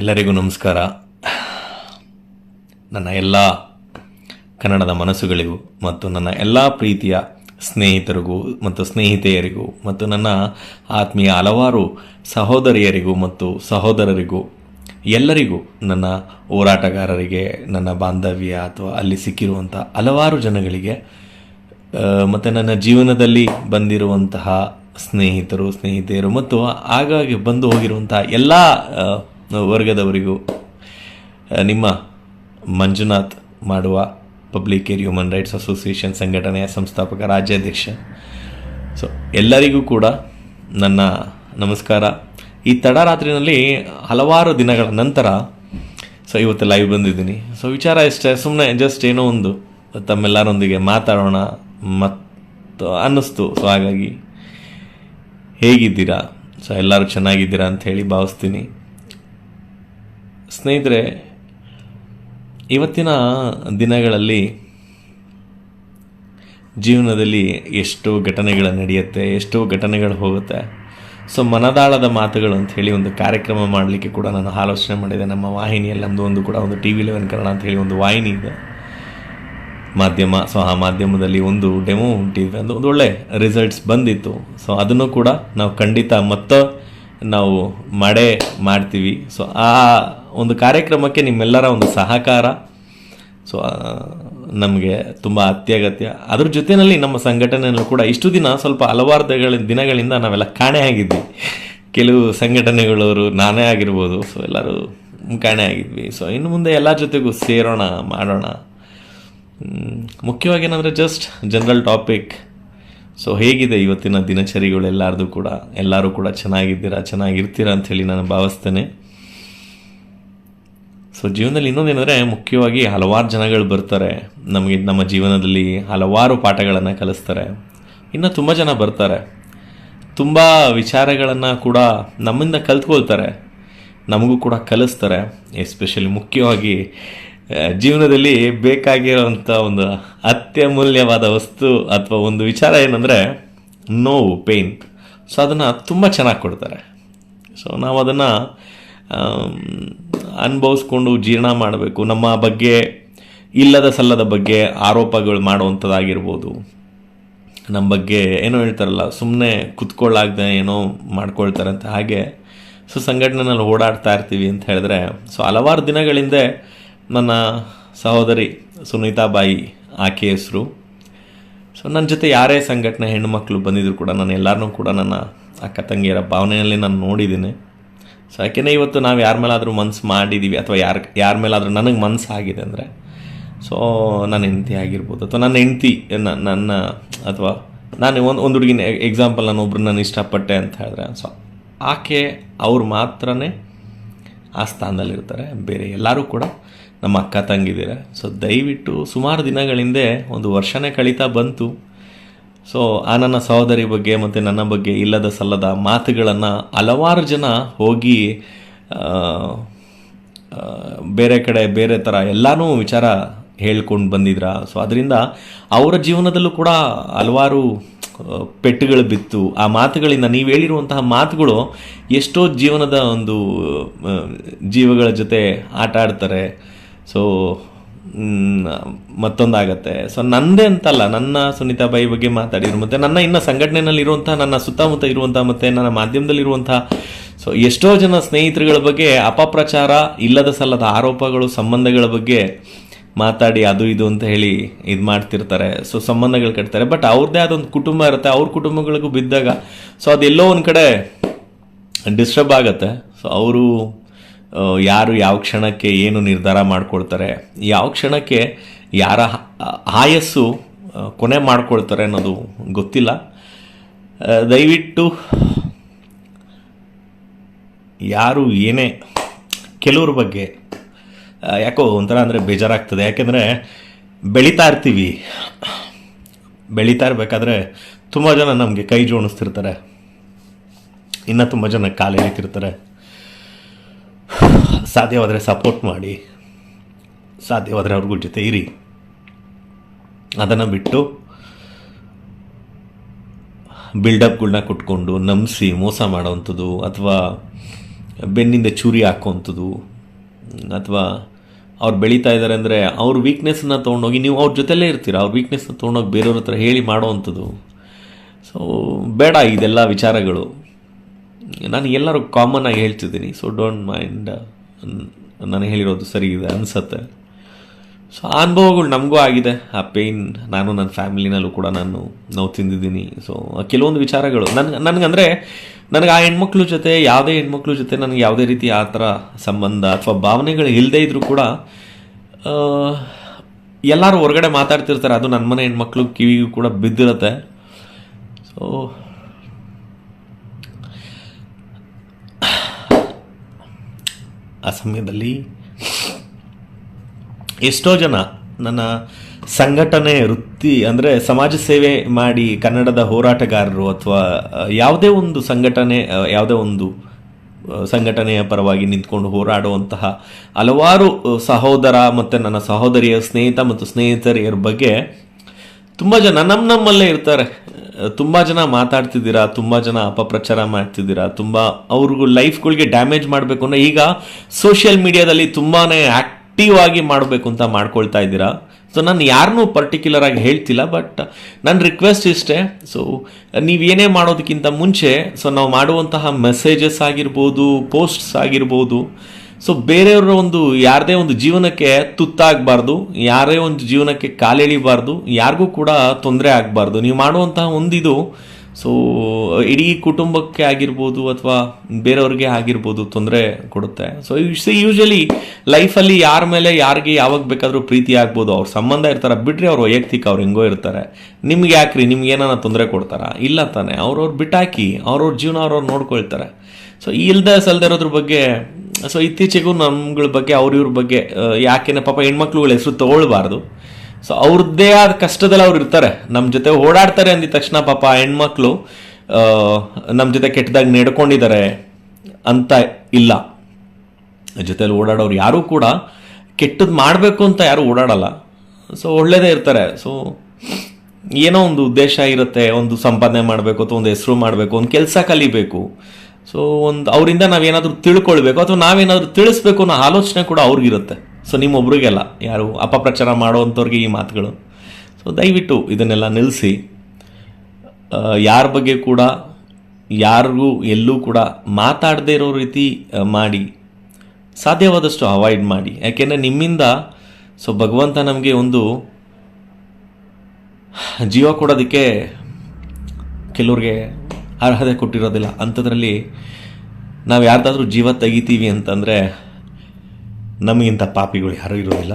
ಎಲ್ಲರಿಗೂ ನಮಸ್ಕಾರ. ನನ್ನ ಎಲ್ಲ ಕನ್ನಡದ ಮನಸ್ಸುಗಳಿಗೂ ಮತ್ತು ನನ್ನ ಎಲ್ಲ ಪ್ರೀತಿಯ ಸ್ನೇಹಿತರಿಗೂ ಮತ್ತು ಸ್ನೇಹಿತೆಯರಿಗೂ ಮತ್ತು ನನ್ನ ಆತ್ಮೀಯ ಹಲವಾರು ಸಹೋದರಿಯರಿಗೂ ಮತ್ತು ಸಹೋದರರಿಗೂ, ಎಲ್ಲರಿಗೂ ನನ್ನ ಹೋರಾಟಗಾರರಿಗೆ, ನನ್ನ ಬಾಂಧವ್ಯ ಅಥವಾ ಅಲ್ಲಿ ಸಿಕ್ಕಿರುವಂಥ ಹಲವಾರು ಜನಗಳಿಗೆ ಮತ್ತು ನನ್ನ ಜೀವನದಲ್ಲಿ ಬಂದಿರುವಂತಹ ಸ್ನೇಹಿತರು, ಸ್ನೇಹಿತೆಯರು ಮತ್ತು ಆಗಾಗ್ಗೆ ಬಂದು ಹೋಗಿರುವಂತಹ ಎಲ್ಲ ವರ್ಗದವರಿಗೂ ನಿಮ್ಮ ಮಂಜುನಾಥ್ ಮಾಡುವ public air human rights association ಸಂಘಟನೆಯ ಸಂಸ್ಥಾಪಕ, ರಾಜ್ಯಾಧ್ಯಕ್ಷ. ಸೊ ಎಲ್ಲರಿಗೂ ಕೂಡ ನನ್ನ ನಮಸ್ಕಾರ. ಈ ತಡರಾತ್ರಿನಲ್ಲಿ ಹಲವಾರು ದಿನಗಳ ನಂತರ ಸೊ ಇವತ್ತು ಲೈವ್ ಬಂದಿದ್ದೀನಿ. ಸೊ ವಿಚಾರ ಇಷ್ಟೇ ಸುಮ್ಮನೆ ಜಸ್ಟ್ ಏನೋ ಒಂದು, ತಮ್ಮೆಲ್ಲರೊಂದಿಗೆ ಮಾತಾಡೋಣ ಮತ್ತು ಅನ್ನಿಸ್ತು. ಸೊ ಹಾಗಾಗಿ ಹೇಗಿದ್ದೀರಾ? ಸೊ ಎಲ್ಲರೂ ಚೆನ್ನಾಗಿದ್ದೀರಾ ಅಂತ ಹೇಳಿ ಭಾವಿಸ್ತೀನಿ. ಸ್ನೇಹಿತರೆ, ಇವತ್ತಿನ ದಿನಗಳಲ್ಲಿ ಜೀವನದಲ್ಲಿ ಎಷ್ಟೋ ಘಟನೆಗಳು ನಡೆಯುತ್ತೆ, ಎಷ್ಟೋ ಘಟನೆಗಳು ಹೋಗುತ್ತೆ. ಸೊ ಮನದಾಳದ ಮಾತುಗಳು ಅಂತ ಹೇಳಿ ಒಂದು ಕಾರ್ಯಕ್ರಮ ಮಾಡಲಿಕ್ಕೆ ಕೂಡ ನಾನು ಆಲೋಚನೆ ಮಾಡಿದೆ. ನಮ್ಮ ವಾಹಿನಿಯಲ್ಲಿ ನಮ್ಮದು ಒಂದು ಕೂಡ ಒಂದು ಟಿ ವಿ ಲೆವೆನ್ ಕನ್ನಡ ಅಂತ ಹೇಳಿ ಒಂದು ವಾಹಿನಿ ಇದೆ. ಮಾಧ್ಯಮ, ಸೊ, ಆ ಮಾಧ್ಯಮದಲ್ಲಿ ಒಂದು ಡೆಮೋ ಉಂಟಿದೆ. ಒಂದು ಒಂದು ಒಳ್ಳೆ ರಿಸಲ್ಟ್ಸ್ ಬಂದಿತ್ತು. ಸೊ ಅದನ್ನು ಕೂಡ ನಾವು ಖಂಡಿತ ಮತ್ತೆ ನಾವು ಮಾಡೇ ಮಾಡ್ತೀವಿ. ಸೊ ಆ ಒಂದು ಕಾರ್ಯಕ್ರಮಕ್ಕೆ ನಿಮ್ಮೆಲ್ಲರ ಒಂದು ಸಹಕಾರ. ಸೊ ನಮಗೆ ತುಂಬ ಅತ್ಯಗತ್ಯ. ಅದ್ರ ಜೊತೆಯಲ್ಲಿ ನಮ್ಮ ಸಂಘಟನೆಯಲ್ಲೂ ಕೂಡ ಇಷ್ಟು ದಿನ ಸ್ವಲ್ಪ ಹಲವಾರು ದಿನಗಳಿಂದ ನಾವೆಲ್ಲ ಕಾಣೆ ಆಗಿದ್ವಿ. ಕೆಲವು ಸಂಘಟನೆಗಳವರು ನಾನೇ ಆಗಿರ್ಬೋದು ಸೊ ಎಲ್ಲರೂ ಕಾಣೆ ಆಗಿದ್ವಿ. ಸೊ ಇನ್ನು ಮುಂದೆ ಎಲ್ಲ ಜೊತೆಗೂ ಸೇರೋಣ, ಮಾಡೋಣ. ಮುಖ್ಯವಾಗಿ ಏನಂದರೆ ಜಸ್ಟ್ ಜನರಲ್ ಟಾಪಿಕ್ ಸೊ ಹೇಗಿದೆ ಇವತ್ತಿನ ದಿನಚರಿಗಳು ಎಲ್ಲರದು ಕೂಡ? ಎಲ್ಲರೂ ಕೂಡ ಚೆನ್ನಾಗಿದ್ದೀರಾ? ಚೆನ್ನಾಗಿರ್ತೀರಾ ಅಂಥೇಳಿ ನಾನು ಭಾವಿಸ್ತೇನೆ. ಸೊ ಜೀವನದಲ್ಲಿ ಇನ್ನೊಂದೇನೆಂದರೆ ಮುಖ್ಯವಾಗಿ ಹಲವಾರು ಜನಗಳು ಬರ್ತಾರೆ. ನಮಗೆ ನಮ್ಮ ಜೀವನದಲ್ಲಿ ಹಲವಾರು ಪಾಠಗಳನ್ನು ಕಲಿಸ್ತಾರೆ. ಇನ್ನು ತುಂಬ ಜನ ಬರ್ತಾರೆ. ತುಂಬ ವಿಚಾರಗಳನ್ನು ಕೂಡ ನಮ್ಮಿಂದ ಕಲ್ತ್ಕೊಳ್ತಾರೆ. ನಮಗೂ ಕೂಡ ಕಲಿಸ್ತಾರೆ. ಎಸ್ಪೆಷಲಿ ಮುಖ್ಯವಾಗಿ ಜೀವನದಲ್ಲಿ ಬೇಕಾಗಿರೋಂಥ ಒಂದು ಅತ್ಯಮೂಲ್ಯವಾದ ವಸ್ತು ಅಥವಾ ಒಂದು ವಿಚಾರ ಏನಂದರೆ ನೋವು ಪೇಯ್ನ್ ಸೊ ಅದನ್ನು ತುಂಬ ಚೆನ್ನಾಗಿ ಕೊಡ್ತಾರೆ. ಸೊ ನಾವು ಅದನ್ನು ಅನುಭವಿಸ್ಕೊಂಡು ಜೀರ್ಣ ಮಾಡಬೇಕು. ನಮ್ಮ ಬಗ್ಗೆ ಇಲ್ಲದ ಸಲ್ಲದ ಬಗ್ಗೆ ಆರೋಪಗಳು ಮಾಡುವಂಥದ್ದಾಗಿರ್ಬೋದು. ನಮ್ಮ ಬಗ್ಗೆ ಏನೋ ಹೇಳ್ತಾರಲ್ಲ ಸುಮ್ಮನೆ ಕುತ್ಕೊಳ್ಳಾಗ್ದೆ ಏನೋ ಮಾಡ್ಕೊಳ್ತಾರೆ ಅಂತ ಹಾಗೆ ಸೊ ಸಂಘಟನೆಯಲ್ಲಿ ಓಡಾಡ್ತಾ ಇರ್ತೀವಿ ಅಂತ ಹೇಳಿದ್ರೆ, ಸೊ ಹಲವಾರು ದಿನಗಳಿಂದ ನನ್ನ ಸಹೋದರಿ ಸುನೀತಾ ಬಾಯಿ ಆಕೆ ಹೆಸರು. ಸೊ ನನ್ನ ಜೊತೆ ಯಾರೇ ಸಂಘಟನೆ ಹೆಣ್ಣುಮಕ್ಕಳು ಬಂದಿದ್ರು ಕೂಡ, ನಾನು ಎಲ್ಲರನ್ನೂ ಕೂಡ ನನ್ನ ಅಕ್ಕ ತಂಗಿಯರ ಭಾವನೆಯಲ್ಲಿ ನಾನು ನೋಡಿದ್ದೀನಿ. ಸೊ ಯಾಕೆಂದರೆ ಇವತ್ತು ನಾವು ಯಾರ ಮೇಲಾದರೂ ಮನಸ್ಸು ಮಾಡಿದ್ದೀವಿ ಅಥವಾ ಯಾರ ಯಾರ ಮೇಲಾದರೂ ನನಗೆ ಮನಸ್ಸು ಆಗಿದೆ ಅಂದರೆ ಸೊ ನನ್ನ ಹೆಂಡತಿ ಆಗಿರ್ಬೋದು ಅಥವಾ ನನ್ನ ಹೆಂಡತಿ ನನ್ನ, ಅಥವಾ ನಾನು ಒಂದು ಒಂದು ಹುಡುಗಿನ ಎಕ್ಸಾಂಪಲ್ ನಾನು ಒಬ್ರು ನಾನು ಇಷ್ಟಪಟ್ಟೆ ಅಂತ ಹೇಳಿದ್ರೆ ಸೊ ಆಕೆ ಅವ್ರು ಮಾತ್ರ ಆ ಸ್ಥಾನದಲ್ಲಿರ್ತಾರೆ. ಬೇರೆ ಎಲ್ಲರೂ ಕೂಡ ನಮ್ಮ ಅಕ್ಕ ತಂಗಿದ್ದೀರ ಸೊ ದಯವಿಟ್ಟು ಸುಮಾರು ದಿನಗಳಿಂದೆ ಒಂದು ವರ್ಷನೇ ಕಳೀತಾ ಬಂತು. ಸೊ ಆ ನನ್ನ ಸಹೋದರಿ ಬಗ್ಗೆ ಮತ್ತು ನನ್ನ ಬಗ್ಗೆ ಇಲ್ಲದ ಸಲ್ಲದ ಮಾತುಗಳನ್ನು ಹಲವಾರು ಜನ ಹೋಗಿ ಬೇರೆ ಕಡೆ, ಬೇರೆ ಥರ ಎಲ್ಲನೂ ವಿಚಾರ ಹೇಳ್ಕೊಂಡು ಬಂದಿದ್ರ. ಸೊ ಅದರಿಂದ ಅವರ ಜೀವನದಲ್ಲೂ ಕೂಡ ಹಲವಾರು ಪೆಟ್ಟುಗಳು ಬಿತ್ತು. ಆ ಮಾತುಗಳಿಂದ ನೀವು ಹೇಳಿರುವಂತಹ ಮಾತುಗಳು ಎಷ್ಟೋ ಜೀವನದ ಒಂದು ಜೀವಗಳ ಜೊತೆ ಆಟ ಆಡ್ತಾರೆ. ಸೊ ಮತ್ತೊಂದಾಗತ್ತೆ. ಸೊ ನಂದೇ ಅಂತಲ್ಲ, ನನ್ನ ಸುನೀತಾಬಾಯಿ ಬಗ್ಗೆ ಮಾತಾಡಿದ್ರು, ಮತ್ತು ನನ್ನ ಇನ್ನ ಸಂಘಟನೆಯಲ್ಲಿ ಇರುವಂಥ ನನ್ನ ಸುತ್ತಮುತ್ತ ಇರುವಂಥ ಮತ್ತು ನನ್ನ ಮಾಧ್ಯಮದಲ್ಲಿ ಇರುವಂಥ ಸೊ ಎಷ್ಟೋ ಜನ ಸ್ನೇಹಿತರುಗಳ ಬಗ್ಗೆ ಅಪಪ್ರಚಾರ ಇಲ್ಲದ ಸಲ್ಲದ ಆರೋಪಗಳು, ಸಂಬಂಧಗಳ ಬಗ್ಗೆ ಮಾತಾಡಿ ಅದು ಇದು ಅಂತ ಹೇಳಿ ಇದು ಮಾಡ್ತಿರ್ತಾರೆ. ಸೊ ಸಂಬಂಧಗಳು ಕಟ್ತಾರೆ ಬಟ್ ಅವ್ರದ್ದೇ ಆದೊಂದು ಕುಟುಂಬ ಇರುತ್ತೆ. ಅವ್ರ ಕುಟುಂಬಗಳಿಗೂ ಬಿದ್ದಾಗ ಸೊ ಅದೆಲ್ಲೋ ಒಂದು ಕಡೆ ಡಿಸ್ಟರ್ಬ್ ಆಗತ್ತೆ. ಸೊ ಅವರು ಯಾರು ಯಾವ ಕ್ಷಣಕ್ಕೆ ಏನು ನಿರ್ಧಾರ ಮಾಡ್ಕೊಳ್ತಾರೆ, ಯಾವ ಕ್ಷಣಕ್ಕೆ ಯಾರ ಆಯಸ್ಸು ಕೊನೆ ಮಾಡ್ಕೊಳ್ತಾರೆ ಅನ್ನೋದು ಗೊತ್ತಿಲ್ಲ. ದಯವಿಟ್ಟು ಯಾರು ಏನೇ, ಕೆಲವ್ರ ಬಗ್ಗೆ ಯಾಕೋ ಒಂಥರ ಅಂದರೆ ಬೇಜಾರಾಗ್ತದೆ. ಯಾಕೆಂದರೆ ಬೆಳೀತಾ ಇರ್ತೀವಿ. ಬೆಳೀತಾ ಇರಬೇಕಾದ್ರೆ ತುಂಬ ಜನ ನಮಗೆ ಕೈ ಜೋಡಿಸ್ತಿರ್ತಾರೆ. ಇನ್ನೂ ತುಂಬ ಜನ ಕಾಲು ಎಳಿತಿರ್ತಾರೆ. ಸಾಧ್ಯವಾದರೆ ಸಪೋರ್ಟ್ ಮಾಡಿ. ಸಾಧ್ಯವಾದರೆ ಅವ್ರಿಗೂ ಜೊತೆ ಇರಿ. ಅದನ್ನು ಬಿಟ್ಟು ಬಿಲ್ಡಪ್ಗಳನ್ನ ಕೊಟ್ಕೊಂಡು ನಂಬಿಸಿ ಮೋಸ ಮಾಡೋವಂಥದ್ದು ಅಥವಾ ಬೆನ್ನಿಂದ ಚೂರಿ ಹಾಕೋವಂಥದ್ದು ಅಥವಾ ಅವ್ರು ಬೆಳೀತಾ ಇದ್ದಾರೆ ಅಂದರೆ ಅವ್ರ ವೀಕ್ನೆಸ್ನ ತೊಗೊಂಡೋಗಿ ನೀವು ಅವ್ರ ಜೊತೆಲೇ ಇರ್ತೀರ? ಅವ್ರ ವೀಕ್ನೆಸ್ನ ತೊಗೊಂಡೋಗಿ ಬೇರೆಯವ್ರ ಹತ್ರ ಹೇಳಿ ಮಾಡೋವಂಥದ್ದು ಸೊ ಬೇಡ ಇದೆಲ್ಲ ವಿಚಾರಗಳು. ನಾನು ಎಲ್ಲರೂ ಕಾಮನ್ ಆಗಿ ಹೇಳ್ತಿದ್ದೀನಿ ಸೊ ಡೋಂಟ್ ಮೈಂಡ್ ನಾನು ಹೇಳಿರೋದು ಸರಿ ಇದೆ ಅನ್ಸತ್ತೆ. ಸೊ ಆ ಅನುಭವಗಳು ನಮಗೂ ಆಗಿದೆ, ಆ ಪೇಯ್ನ್ ನಾನು ನನ್ನ ಫ್ಯಾಮಿಲಿನಲ್ಲೂ ಕೂಡ ನಾನು, ನೋವು ತಿಂದಿದ್ದೀನಿ. ಸೊ ಕೆಲವೊಂದು ವಿಚಾರಗಳು ನನ್ಗೆ ನನಗಂದರೆ, ನನಗೆ ಆ ಹೆಣ್ಮಕ್ಳ ಜೊತೆ, ಯಾವುದೇ ಹೆಣ್ಮಕ್ಳ ಜೊತೆ ನನಗೆ ಯಾವುದೇ ರೀತಿ ಆ ಥರ ಸಂಬಂಧ ಅಥವಾ ಭಾವನೆಗಳು ಇಲ್ಲದೇ ಇದ್ದರೂ ಕೂಡ ಎಲ್ಲರೂ ಹೊರಗಡೆ ಮಾತಾಡ್ತಿರ್ತಾರೆ, ಅದು ನನ್ನ ಮನೆ ಹೆಣ್ಮಕ್ಳು ಕಿವಿಗೂ ಕೂಡ ಬಿದ್ದಿರುತ್ತೆ. ಸೊ ಆ ಸಮಯದಲ್ಲಿ ಎಷ್ಟೋ ಜನ ನನ್ನ ಸಂಘಟನೆ, ವೃತ್ತಿ ಅಂದರೆ ಸಮಾಜ ಸೇವೆ ಮಾಡಿ ಕನ್ನಡದ ಹೋರಾಟಗಾರರು ಅಥವಾ ಯಾವುದೇ ಒಂದು ಸಂಘಟನೆ ಯಾವುದೇ ಒಂದು ಸಂಘಟನೆಯ ಪರವಾಗಿ ನಿಂತ್ಕೊಂಡು ಹೋರಾಡುವಂತಹ ಹಲವಾರು ಸಹೋದರ ಮತ್ತು ನನ್ನ ಸಹೋದರಿಯ ಸ್ನೇಹಿತ ಮತ್ತು ಸ್ನೇಹಿತರಿಯರ ಬಗ್ಗೆ ತುಂಬ ಜನ ನಮ್ಮ ನಮ್ಮಲ್ಲೇ ಇರ್ತಾರೆ. ತುಂಬ ಜನ ಮಾತಾಡ್ತಿದ್ದೀರಾ, ತುಂಬ ಜನ ಅಪಪ್ರಚಾರ ಮಾಡ್ತಿದ್ದೀರಾ, ತುಂಬ ಅವ್ರಿಗೂ ಲೈಫ್ಗಳಿಗೆ ಡ್ಯಾಮೇಜ್ ಮಾಡಬೇಕು ಅಂದರೆ ಈಗ ಸೋಷಿಯಲ್ ಮೀಡಿಯಾದಲ್ಲಿ ತುಂಬಾ ಆ್ಯಕ್ಟಿವ್ ಆಗಿ ಮಾಡಬೇಕು ಅಂತ ಮಾಡ್ಕೊಳ್ತಾ ಇದ್ದೀರಾ? ಸೊ ನಾನು ಯಾರನ್ನೂ ಪರ್ಟಿಕ್ಯುಲರ್ ಆಗಿ ಹೇಳ್ತಿಲ್ಲ ಬಟ್ ನನ್ನ ರಿಕ್ವೆಸ್ಟ್ ಇಷ್ಟೇ ಸೊ ನೀವೇನೇ ಮಾಡೋದಕ್ಕಿಂತ ಮುಂಚೆ ಸೊ ನಾವು ಮಾಡುವಂತಹ ಮೆಸೇಜಸ್ ಆಗಿರ್ಬೋದು ಪೋಸ್ಟ್ಸ್ ಆಗಿರ್ಬೋದು ಸೊ ಬೇರೆಯವರ ಒಂದು, ಯಾರದೇ ಒಂದು ಜೀವನಕ್ಕೆ ತುತ್ತಾಗಬಾರ್ದು, ಯಾರೇ ಒಂದು ಜೀವನಕ್ಕೆ ಕಾಲೆಳಿಬಾರ್ದು, ಯಾರಿಗೂ ಕೂಡ ತೊಂದರೆ ಆಗಬಾರ್ದು. ನೀವು ಮಾಡುವಂತಹ ಒಂದಿದು ಸೊ ಇಡೀ ಕುಟುಂಬಕ್ಕೆ ಆಗಿರ್ಬೋದು ಅಥವಾ ಬೇರೆಯವ್ರಿಗೆ ಆಗಿರ್ಬೋದು ತೊಂದರೆ ಕೊಡುತ್ತೆ. ಸೊ ಯೂಶಲಿ ಲೈಫಲ್ಲಿ ಯಾರ ಮೇಲೆ ಯಾರಿಗೆ ಯಾವಾಗ ಬೇಕಾದರೂ ಪ್ರೀತಿ ಆಗ್ಬೋದು. ಅವ್ರ ಸಂಬಂಧ ಇರ್ತಾರೆ ಬಿಡ್ರಿ ಅವ್ರು ವೈಯಕ್ತಿಕ, ಅವ್ರು ಹೆಂಗೋ ಇರ್ತಾರೆ. ನಿಮ್ಗೆ ಯಾಕ್ರಿ? ನಿಮ್ಗೆ ಏನಾರ ತೊಂದರೆ ಕೊಡ್ತಾರಾ? ಇಲ್ಲ ತಾನೆ. ಅವ್ರವ್ರು ಬಿಟ್ಟಾಕಿ, ಅವ್ರವ್ರ ಜೀವನ ಅವ್ರವ್ರು ನೋಡ್ಕೊಳ್ತಾರೆ. ಸೊ ಇಲ್ದ ಸಲ್ದೇ ಇರೋದ್ರ ಬಗ್ಗೆ ಸೊ ಇತ್ತೀಚೆಗೂ ನಮ್ಗಳ ಬಗ್ಗೆ, ಅವ್ರ ಇವ್ರ ಬಗ್ಗೆ ಯಾಕೆನ ಪಾಪ ಹೆಣ್ಮಕ್ಳುಗಳ ಹೆಸರು ತಗೊಳ್ಬಾರ್ದು. ಸೊ ಅವ್ರದ್ದೇ ಆದ ಕಷ್ಟದಲ್ಲಿ ಅವ್ರು ಇರ್ತಾರೆ. ನಮ್ಮ ಜೊತೆ ಓಡಾಡ್ತಾರೆ ಅಂದಿದ ತಕ್ಷಣ ಪಾಪ ಹೆಣ್ಮಕ್ಳು ನಮ್ಮ ಜೊತೆ ಕೆಟ್ಟದಾಗಿ ನೆಡ್ಕೊಂಡಿದ್ದಾರೆ ಅಂತ ಇಲ್ಲ. ಜೊತೆಲಿ ಓಡಾಡೋರು ಯಾರೂ ಕೂಡ ಕೆಟ್ಟದ್ದು ಮಾಡಬೇಕು ಅಂತ ಯಾರು ಓಡಾಡಲ್ಲ. ಸೊ ಒಳ್ಳೇದೇ ಇರ್ತಾರೆ. ಸೊ ಏನೋ ಒಂದು ಉದ್ದೇಶ ಇರುತ್ತೆ, ಒಂದು ಸಂಪಾದನೆ ಮಾಡಬೇಕು ಅಥವಾ ಒಂದು ಹೆಸರು ಮಾಡಬೇಕು, ಒಂದು ಕೆಲಸ ಕಲಿಬೇಕು. ಸೊ ಒಂದು ಅವರಿಂದ ನಾವೇನಾದರೂ ತಿಳ್ಕೊಳ್ಬೇಕು ಅಥವಾ ನಾವೇನಾದರೂ ತಿಳಿಸ್ಬೇಕು ಅನ್ನೋ ಆಲೋಚನೆ ಕೂಡ ಅವ್ರಿಗಿರುತ್ತೆ. ಸೊ ನಿಮ್ಮೊಬ್ರಿಗೆಲ್ಲ, ಯಾರು ಅಪಪ್ರಚಾರ ಮಾಡೋವಂಥವ್ರಿಗೆ ಈ ಮಾತುಗಳು. ಸೊ ದಯವಿಟ್ಟು ಇದನ್ನೆಲ್ಲ ನಿಲ್ಲಿಸಿ ಯಾರ ಬಗ್ಗೆ ಕೂಡ, ಯಾರಿಗೂ ಎಲ್ಲೂ ಕೂಡ ಮಾತಾಡದೇ ಇರೋ ರೀತಿ ಮಾಡಿ. ಸಾಧ್ಯವಾದಷ್ಟು ಅವಾಯ್ಡ್ ಮಾಡಿ. ಯಾಕೆಂದರೆ ನಿಮ್ಮಿಂದ, ಸೊ, ಭಗವಂತ ನಮಗೆ ಒಂದು ಜೀವ ಕೊಡೋದಕ್ಕೆ ಕೆಲವ್ರಿಗೆ ಅರ್ಹತೆ ಕೊಟ್ಟಿರೋದಿಲ್ಲ. ಅಂಥದ್ರಲ್ಲಿ ನಾವು ಯಾರ್ದಾದ್ರೂ ಜೀವ ತೆಗಿತೀವಿ ಅಂತಂದರೆ ನಮಗಿಂತ ಪಾಪಿಗಳು ಯಾರೂ ಇರೋದಿಲ್ಲ.